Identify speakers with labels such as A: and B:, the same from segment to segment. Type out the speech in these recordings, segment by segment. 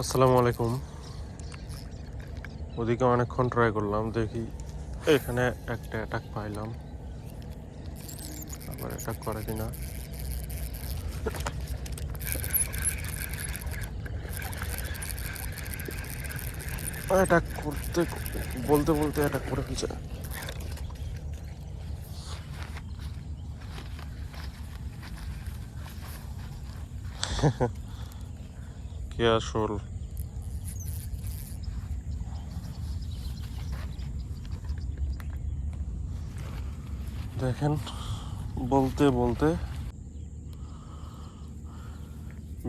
A: আসসালামু আলাইকুম। ওদিকে অনেকক্ষণ ট্রাই করলাম, দেখি এখানে একটা অ্যাটাক পাইলাম। আবার অ্যাটাক করে কিনা। অ্যাটাক করতে, বলতে বলতে অ্যাটাক করে ফেলছে। কে আসল? দেখেন বলতে বলতে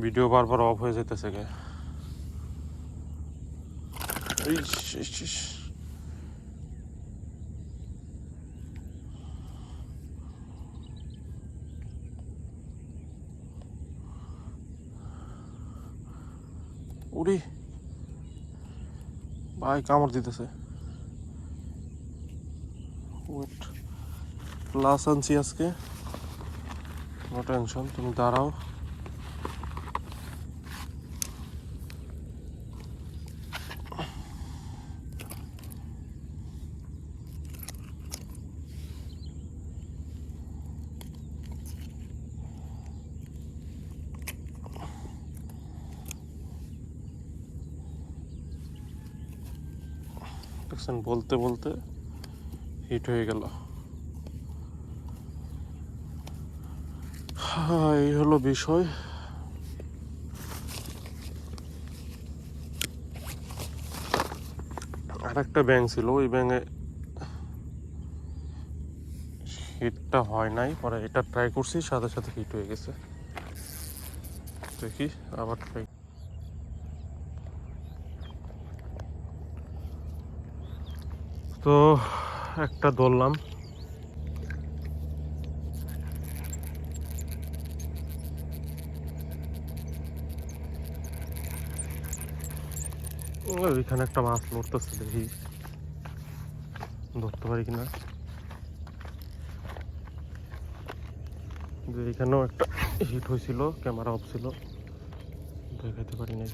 A: ভিডিও বারবার অফ হয়ে যেতেছে গে। ইস, ইস, ইস। ভাই কামড় দিতেছে। প্লাস আনছি আজকে। টেনশন তুমি দাঁড়াও। দেখছেন বলতে বলতে হিট হয়ে গেল। এই হলো বিষয়। আর একটা ব্যাং ছিল, ওই ব্যাঙে হিটটা হয় নাই, পরে এটা ট্রাই করছি, সাথে সাথে হিট হয়ে গেছে। দেখি, আবার ট্রাই তো একটা ধরলাম। ওইখানে একটা মাছ লড়তেছে দেখি। ধরতে পারি কিনা? যে এখানেও একটা হিট হয়েছিল ক্যামেরা অফ ছিল। দেখাতে পারি নাই।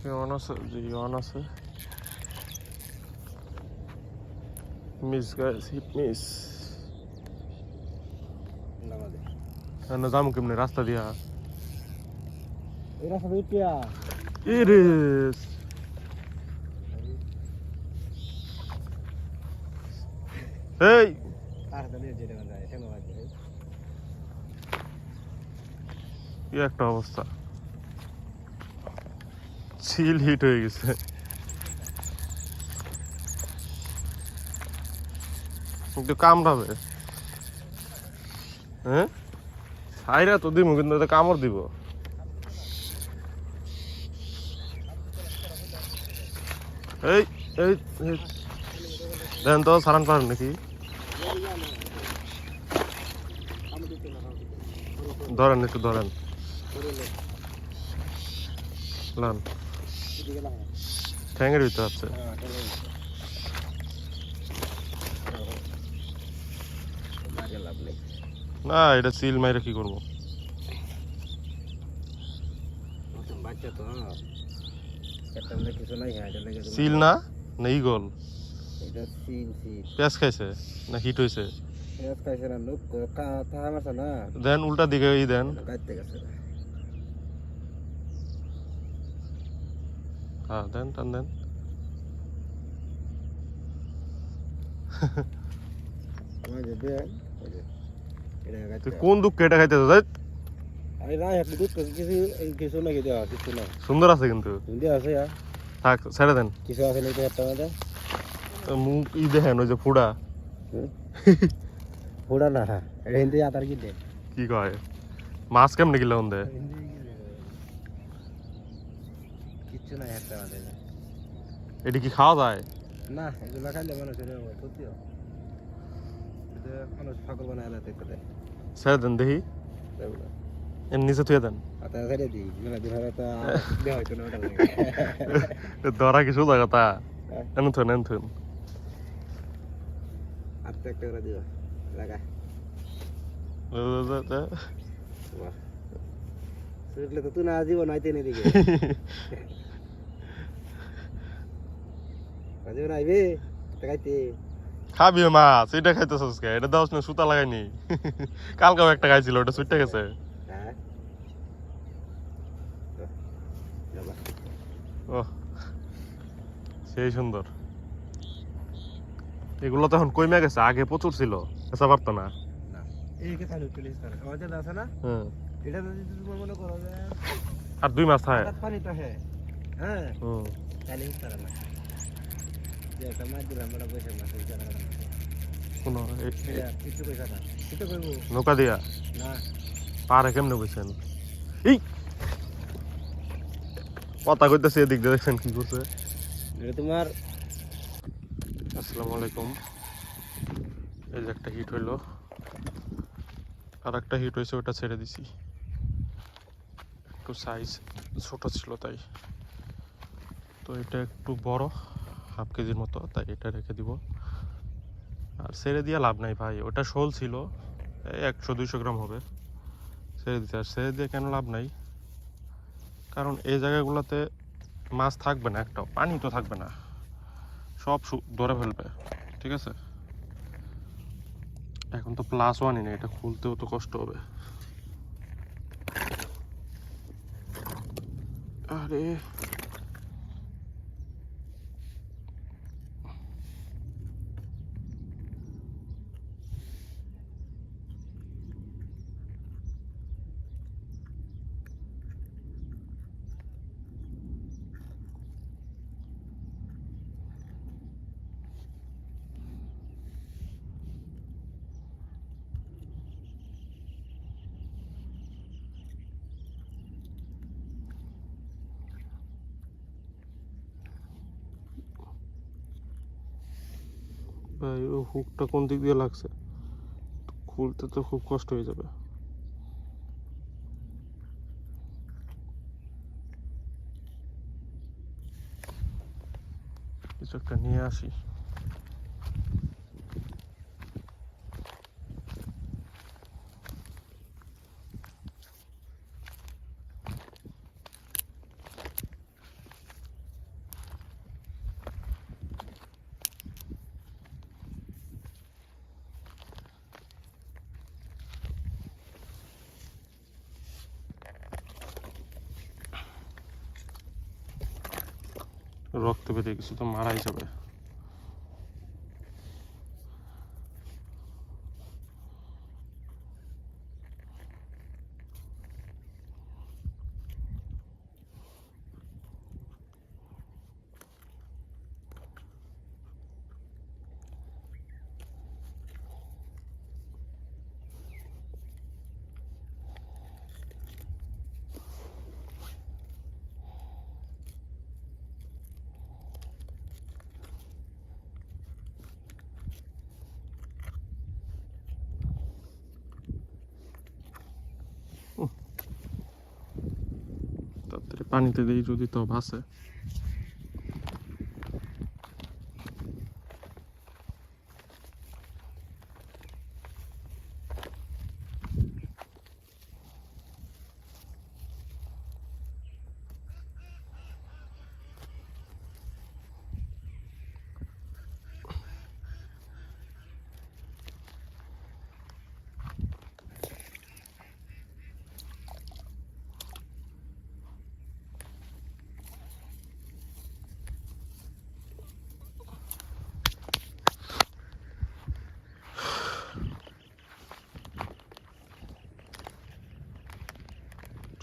A: কি অন আছে? জি অন আছে। মিস গাইস হিট মিস না যাম কেমনে? রাস্তা দিয়া।
B: এরা সবাই টিয়া
A: ইরিস এই।
B: আর এটা
A: কি একটা অবস্থা। চিল হিট হয়ে গেছে। একটু কামড়াবে। হ্যাঁ? সাইরা তো দিব কিন্তু কামড় দিব। এই এই এই। দেন তো, সারান পারেন নাকি? ধরেন একটু ধরেন। লান ঠ্যাঙের ভিতরে আছে না এটা সিল মাইরা কি করব? সিল না? না ইগল পেঁয়াজ খাইছে? না হিট হয়েছে দেন উল্টা দিকে ই দেন
B: কাটতে গেছে
A: হ্যাঁ দেন টান দেন কোন দুঃখ এটা খাইতে সুন্দর আছে কিন্তু থাক ছেড়ে দেন
B: কিছু আছে
A: মুখ ই দেখেন ওই যে ফুড়া
B: পুরা না এটা হিন্দি আতার কি
A: কয় মাছ কেমনে কিলো দে
B: কিচ্ছু নাই একটা মধ্যে
A: এটি কি খাওয়া যায়?
B: না এগুলো খাইলে মানুষের ক্ষতি হয়। এটা মানুষ ফাঁকল বানায় এলাতে করে।
A: ছেড়ে দেন দেখি।
B: এগুলো।
A: এর নিচে থুয়ে দেন।
B: হাতে ছেড়ে দিই মেলা দিন হলে তো দেওয়া হইতো না ওটা লাগে।
A: ধরা কি সোজা কথা? এন থুন এন থুন।
B: হাতে একটা করে দিও লাগা। বাহ। সুটলে তো তুই না জীবন আইতে নেই দিকে জীবন আইবে টাকাইতে
A: খাবি মাছ এটা খাইতেছিস কে? এটা দাওস না সুতা লাগাইনি। কালকেও একটা খাইছিল ওটা গেছে।
B: হ্যাঁ।
A: ও সেই সুন্দর। এগুলো তো এখন কমে গেছে আগে প্রচুর ছিল এসা পারতো না।
B: না। এই কে চালু চলিস তার আমাদের আছে না?
A: হুম।
B: এটা যদি তুমি মনে করো যে
A: আর দুই মাস থাকে
B: তো হ্যাঁ।
A: কোনো নৌকা দিয়া পারে কেমনে বুঝছেন এই কথা কইতেছে এদিক দিয়ে দেখছেন কি করছে
B: তোমার
A: আসসালামু আলাইকুম এই যে একটা হিট হইল আর একটা হিট হয়েছে ওটা ছেড়ে দিছি একটু সাইজ ছোট ছিল তাই তো এটা একটু বড় হাফ কেজির মতো, তাই এটা রেখে দিব। আর ছেড়ে দিয়ে লাভ নাই ভাই, ওটা শোল ছিল, এই একশো দুইশো গ্রাম হবে। ছেড়ে দিতে, আর ছেড়ে দিয়ে কেন লাভ নাই? কারণ এই জায়গাগুলোতে মাছ থাকবে না একটাও, পানি তো থাকবে না। সব ধরে ফেলবে, ঠিক আছে? এখন তো প্লাস ওয়ানই নেই, এটা খুলতেও তো কষ্ট হবে। আরে ভাই ও হুকটা কোন দিক দিয়ে লাগছে? খুলতে তো খুব কষ্ট হয়ে যাবে। কিছু একটা নিয়ে আসি। রক্ত বেরিয়ে কিছু তো মারাই যাবে তাড়াতাড়ি পানিতে দিই যদি তো ভাসে।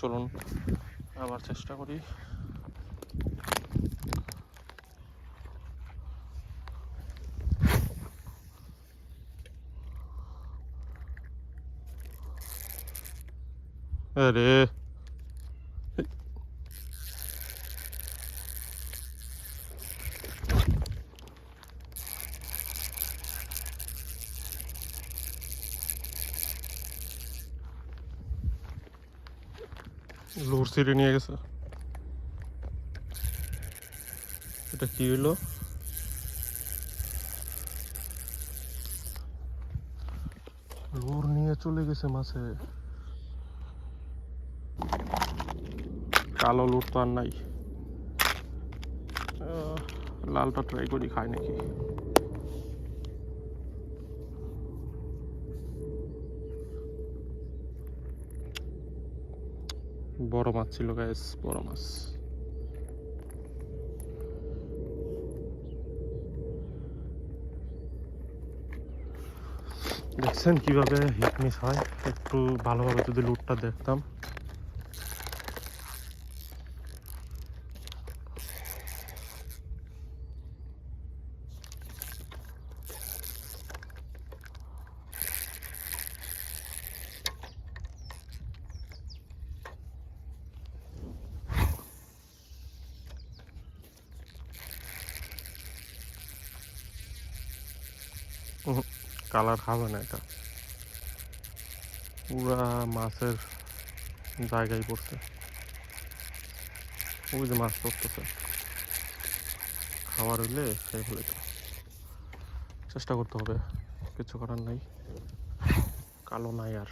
A: চলুন। আবার চেষ্টা করি। আরে লোর সিঁড়ি নিয়ে গেছে। এটা কি হইল? লোর নিয়ে চলে গেছে মাছে। কালো লুট তো আর নাই। লালটা ট্রাই করি, খাই নাকি। বড় মাছ ছিল গাইস বড় মাছ। দেখছেন কীভাবে হিট মিস হয়? একটু ভালোভাবে যদি লুটটা দেখতাম। কালার হবে না এটা। পুরা মাছের জায়গায় পড়ছে। ওই যে মাছ পড়তেছে। খাবার হইলে সেই হলে তো চেষ্টা করতে হবে। কিছু করার নাই। কালো নাই আর।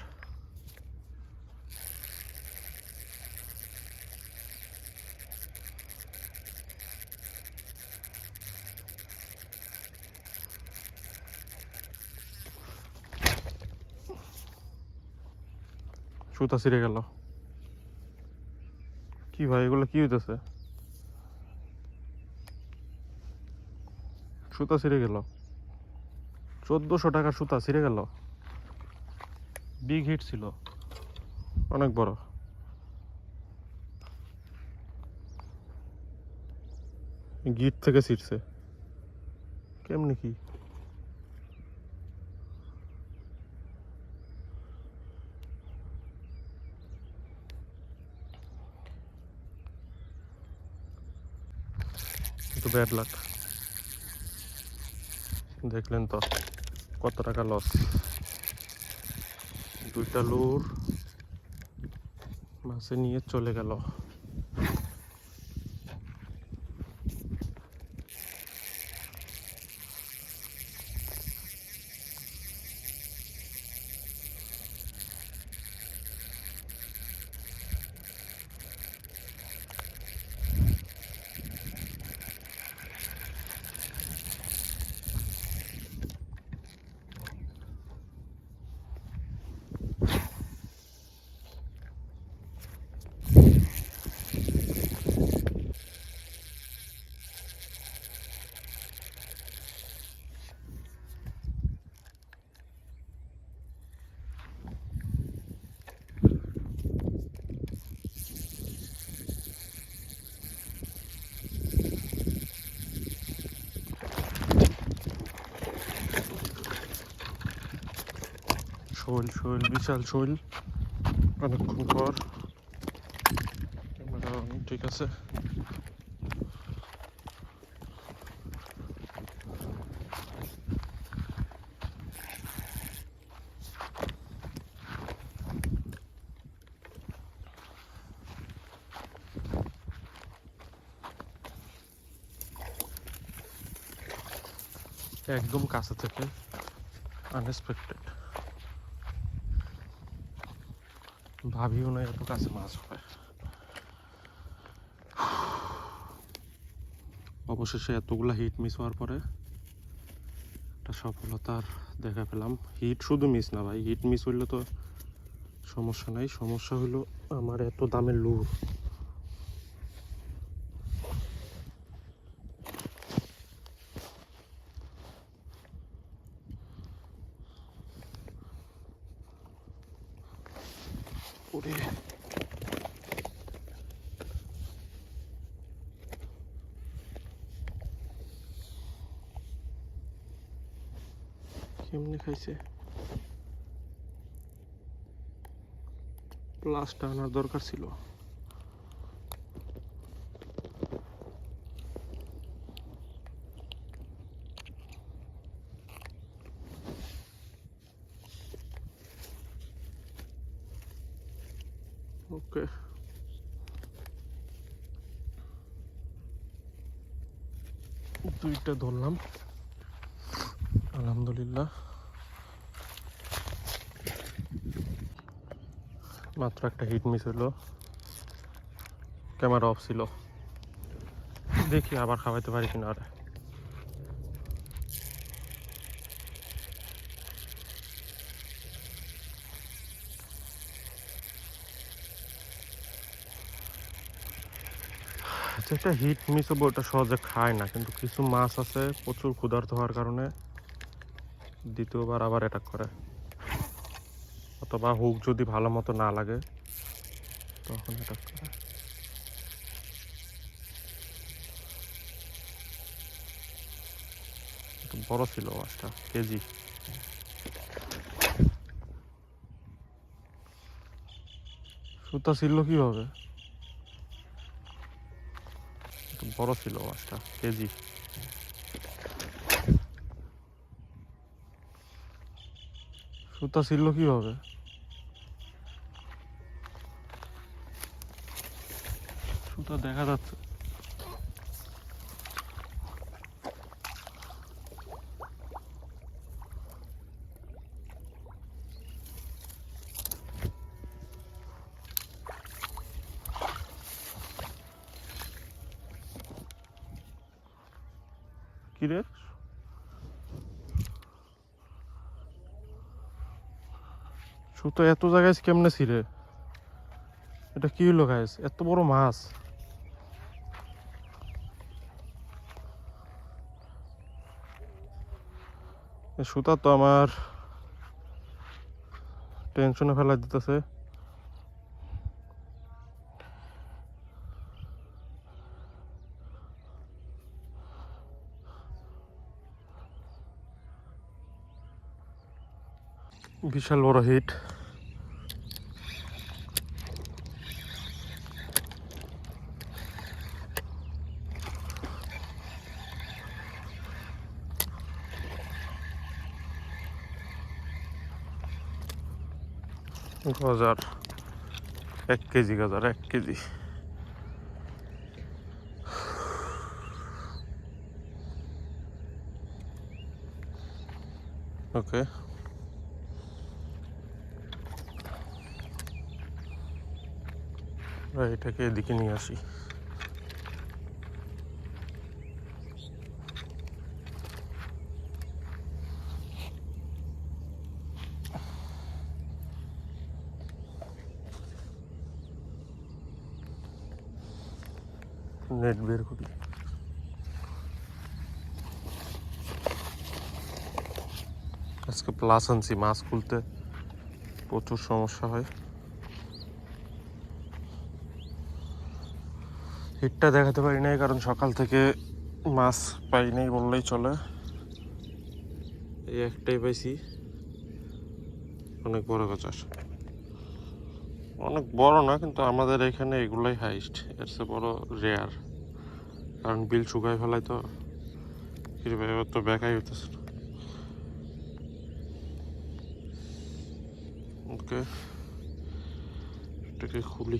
A: সুতা ছিঁড়ে গেল। কি ভাই, এগুলো কি হইতেছে? সুতা ছিঁড়ে গেল। চোদ্দশো টাকার সুতা ছিঁড়ে গেল। বিগ হিট ছিল। অনেক বড়। গিট থেকে ছিঁড়ছে। কেমনি কি? ব্যাড লাক দেখলেন তো কত টাকা লস দুইটা লুর মাছে নিয়ে চলে গেল। শৈল শৈল বিশাল শৈল অনেকক্ষণ পর ক্যামেরা ঠিক আছে একদম কাছে থেকে আনএক্সপেক্টেড ভাবিও না এত কাছে মাছ হয়। অবশেষে এতগুলা হিট মিস হওয়ার পরে একটা সফলতার দেখা পেলাম। হিট শুধু মিস না ভাই হিট মিস হইলে তো সমস্যা নাই। সমস্যা হলো আমার এত দামের লুর। ওরে কেমনে খাইছে? প্লাসটা আনার দরকার ছিল ওকে দুইটা ধরলাম। আলহামদুলিল্লাহ। মাত্র একটা হিট মিস হলো। ক্যামেরা অফ ছিল। দেখি আবার খাওয়াইতে পারি কিনা আরে যেটা হিট মিস হবে, ওটা সহজে খায় না, কিন্তু কিছু মাছ আছে, প্রচুর ক্ষুধার্ত হওয়ার কারণে দ্বিতীয়বার আবার অ্যাটাক করে। অথবা হুক যদি ভালো মতো না লাগে, তখন অ্যাটাক করে। একটু বড় ছিল মাছটা, কেজি। সুতা ছিল কীভাবে? একটু বড় ছিল মাছটা কেজি। সুতা ছিল কীভাবে? সুতা দেখা যাচ্ছে কি রে সুতো এত জায়গায় কেমনে ছিঁড়ে এটা কি হলো গাইস এত বড় মাছ। সুতা তো আমার টেনশনে ফেলা দিতেছে। বিশাল বড় হিট। গজার। এক কেজি গজার এক কেজি। ওকে। এটাকে এদিকে নিয়ে আসি। নেট বের করি। আজকে প্লাস আনছি, মাছ খুলতে প্রচুর সমস্যা হয়। হিটটা দেখাতে পারি নাই, কারণ সকাল থেকে মাছ পাই নাই বললেই চলে। এই একটাই পাইছি। অনেক বড় গাছ অনেক বড় না, কিন্তু আমাদের এখানে এগুলাই হাইস্ট এর চেয়ে বড় রেয়ার কারণ বিল শুকাই ফেলায় তো এবার তো ব্যাকাই হইতেছে না। ওকে এটাকে খুলি।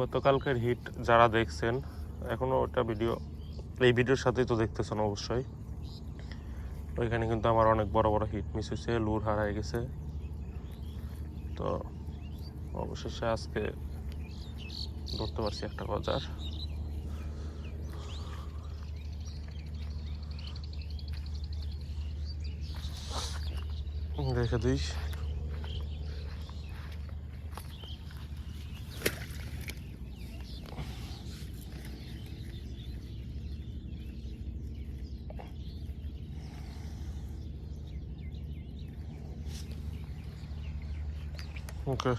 A: গতকালকের হিট যারা দেখছেন, এখনও ওটা ভিডিও এই ভিডিওর সাথেই তো দেখতেছেন অবশ্যই। ওইখানে কিন্তু আমার অনেক বড় বড় হিট মিস হয়েছে লুর হারাই গেছে। তো অবশেষে আজকে ধরতে পারছি একটা বাজার রেখে দিই ওকে